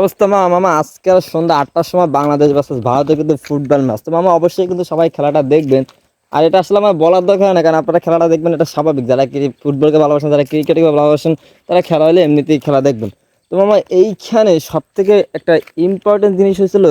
অবস্থা, মা? মামা, আজকে সন্ধ্যা আটটার সময় বাংলাদেশ ভার্সেস ভারতের কিন্তু ফুটবল ম্যাচ তো মামা, অবশ্যই কিন্তু সবাই খেলাটা দেখবেন। আর এটা আসলে আমার বলার দরকার না, কারণ আপনারা খেলাটা দেখবেন, এটা স্বাভাবিক। যারা ফুটবলকে ভালোবাসেন, যারা ক্রিকেটকে ভালোবাসেন, তারা খেলা হলে এমনিতেই খেলা দেখবেন। তো মামা, এইখানে সব থেকে একটা ইম্পর্টেন্ট জিনিস হয়েছিল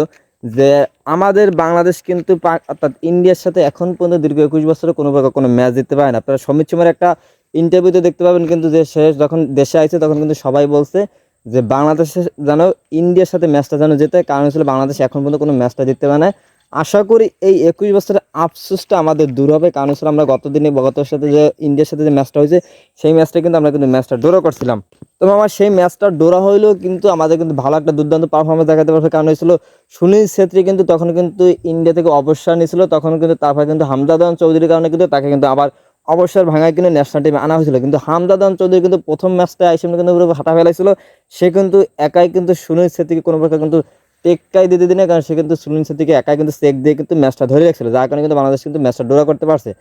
যে, আমাদের বাংলাদেশ কিন্তু অর্থাৎ ইন্ডিয়ার সাথে এখন পর্যন্ত দীর্ঘ একুশ বছরে কোনো প্রকার কোনো ম্যাচ জিততে পারে না। আপনারা সুমের একটা ইন্টারভিউতে দেখতে পাবেন কিন্তু যে সে যখন দেশে আইছে, তখন কিন্তু সবাই বলছে যে বাংলাদেশে যেন ইন্ডিয়ার সাথে ম্যাচটা যেন যেতে কারণ হচ্ছিল বাংলাদেশ এখন পর্যন্ত কোনো ম্যাচটা জিততে পারে না আশা করি এই একুশ বছরের আফসোসটা আমাদের দূর হবে, কারণ হচ্ছিল আমরা গতদিনে গত সাথে যে ইন্ডিয়ার সাথে যে ম্যাচটা হয়েছে, সেই ম্যাচটা কিন্তু আমরা কিন্তু ম্যাচটা ড্র করছিলাম। তো আমার সেই ম্যাচটা ডোরা হইলেও কিন্তু আমাদের কিন্তু ভালো একটা দুর্দান্ত পারফরমেন্স দেখাতে পারছে কারণ হয়েছিল সুনীল ছেত্রী কিন্তু তখন কিন্তু ইন্ডিয়া থেকে অবসর নিয়েছিল, তখন কিন্তু তারপর কিন্তু হামদাদান চৌধুরীর কারণে কিন্তু তাকে কিন্তু আবার অবসর ভাঙায় কিন্তু ন্যাশনাল টিমে আনা হয়েছিল। কিন্তু হামদাদান চৌধুরী কিন্তু প্রথম ম্যাচটা আইসে কিন্তু পুরো হাঁটা ফেলাইছিল। সে কিন্তু একাই কিন্তু সুনীল ছেত্রীকে কোনো প্রকার কিন্তু টেক্কাই দিতে দিনে, কারণ সে কিন্তু সুনীল ছেত্রীকে একাই কিন্তু চেক দিয়ে কিন্তু ম্যাচটা ধরে রাখছিল, যার কারণে কিন্তু বাংলাদেশ কিন্তু ম্যাচটা ডোরা করতে পারছে।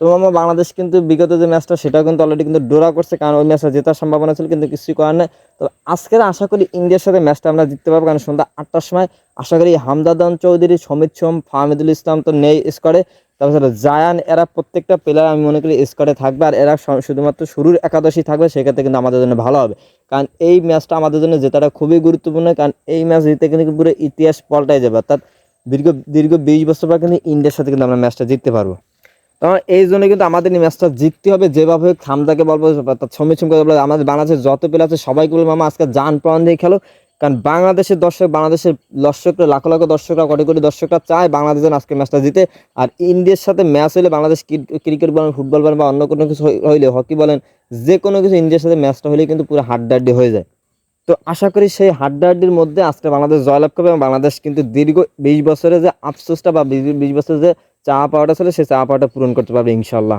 তো আমার বাংলাদেশ কিন্তু বিগত যে ম্যাচটা সেটাও কিন্তু অলরেডি কিন্তু ডোরা করছে, কারণ ওই ম্যাচটা জেতার সম্ভাবনা ছিল, কিন্তু কিছুই করার নেই। তো আজকের আশা করি ইন্ডিয়ার সাথে ম্যাচটা আমরা জিততে পারব, কারণ সন্ধ্যা আটটার সময় আশা করি হামদাদান চৌধুরী সমিত সোম ফাহমিদুল ইসলাম তো নেই স্কোয়াডে তারপরে জায়ান, এরা প্রত্যেকটা প্লেয়ার আমি মনে করি স্কোয়াডে থাকবে আর এরা শুধুমাত্র শুরুর একাদশী থাকবে, সেক্ষেত্রে কিন্তু আমাদের জন্য ভালো হবে। কারণ এই ম্যাচটা আমাদের জন্য জেতাটা খুবই গুরুত্বপূর্ণ, কারণ এই ম্যাচ জিতে কিন্তু পুরো ইতিহাস পাল্টাই যাবে। অর্থাৎ দীর্ঘ দীর্ঘ বিশ বছর পর কিন্তু ইন্ডিয়ার সাথে কিন্তু আমরা ম্যাচটা জিততে পারব। তো এই জন্য কিন্তু আমাদের এই ম্যাচটা জিততে হবে, যেভাবে খামদাকে বলব অর্থাৎ সমীর সঙ্গে বলব আমাদের বাংলাদেশের যত প্লেয়ার আছে সবাইকে বলব, মামা, আজকে যান প্রাণ দিয়ে খেলো। কারণ বাংলাদেশের দর্শক, বাংলাদেশের দর্শকরা, লাখো লাখো দর্শকরা, কোটি কোটি দর্শকরা চায় বাংলাদেশ যেন আজকে ম্যাচটা জিতে। আর ইন্ডিয়ার সাথে ম্যাচ হলে বাংলাদেশ ক্রিকেট বলেন ফুটবল বলেন বা অন্য কোনো কিছু হইলে হকি বলেন, যে কোনো কিছু ইন্ডিয়ার সাথে ম্যাচটা হলে কিন্তু পুরো হাড্ডাড্ডি হয়ে যায়। তো আশা করি সেই হাড্ডাহাড্ডির মধ্যে আজকে বাংলাদেশ জয়লাভ করবে এবং বাংলাদেশ কিন্তু দীর্ঘ বিশ বছরে যে আফসোসটা বা বিশ বছরের যে চা পাওয়াটা ছিল, সেই চা পাওয়াটা পূরণ করতে পারবে ইনশাল্লাহ